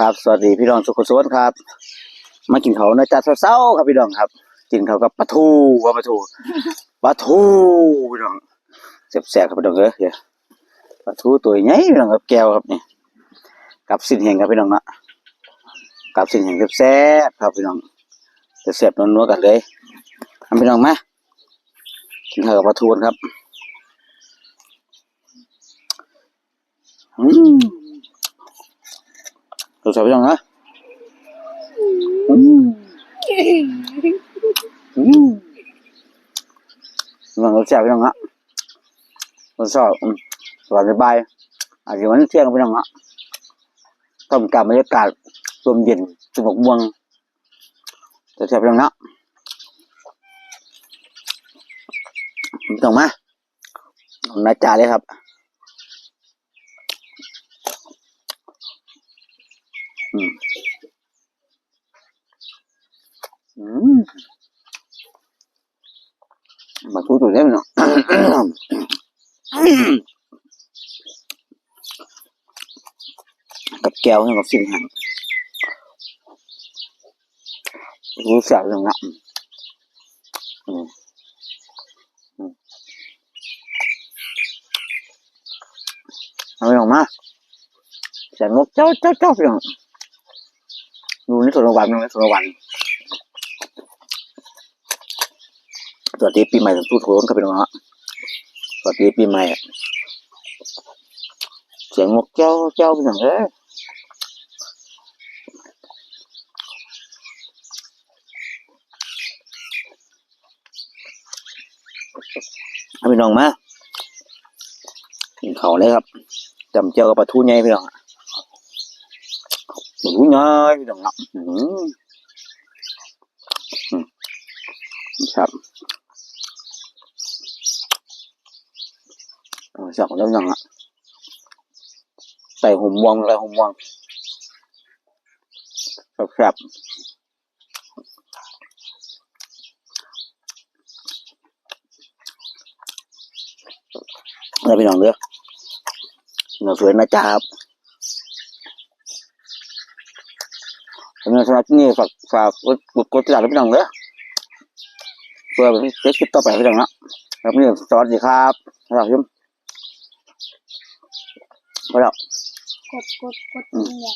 ครับสวัสดีพี่น้องสุขสวัสดิ์ครับ มากินเขาวนะจ๊ะเช้าๆครับพี่น้องครับ กินเขาวกับปลาทูว่าปลาทูปลาทูพี่น้องแซ่บๆครับพี่น้องเอ้ยเดี๋ยวปลาทูตัวใหญ่พี่น้องครับแก้วครับนี่กับสิ้นแห้งครับพี่น้องเนาะกับสิ้นแห้งแซ่บๆครับพี่น้องแซ่บๆนัวๆกันเลยทำพี่น้องมากินข้าวกับปลาทูกันครับอืม ตัวสาวพี่น้องนะอืมอืมน้องรสแซ่บพี่น้องฮะรสชอบอืมสบายสบายอาจจะวันเที่ยงพี่น้องฮะต้มกับบรรยากาศลมเย็นสมบม่วงตัวแซ่บพี่น้องนะพี่น้องมาน้องนาจาเลยครับ อืมอืมมาทูตัวเล่มเนาะกับแก้วให้กับสิ่งหั ดูนส่วนรวัลดูในส่วนรางวัลสวัสดีปีใหม่ทุกทุกคนครับพี่น้องฮะสวัสดีปีใหม่เสียงนกเจ้าเจ้าเป็นอย่างเอ้ยเอาพี่น้องมากินเขาเลยครับจำเจ้ากับปลาทูใหญ่พี่น้อง หนูเงยดังนั้ครับสับแล้วยังอะใส่หุ่มวงใส่หุ่มวงครับครับแล้วพี่นองเลือหนูสวยนะจ๊ะครับำหรับสำหรับที่นี่ฝากฝากกดกดกดติดตามพี่น้องเด้อเพื่อเปได้คลิปต่อไปพี่น้องนะครับนี่สวัสดีครับสวัสดีครับชมไปแล้วกดกดกดนี่แหละ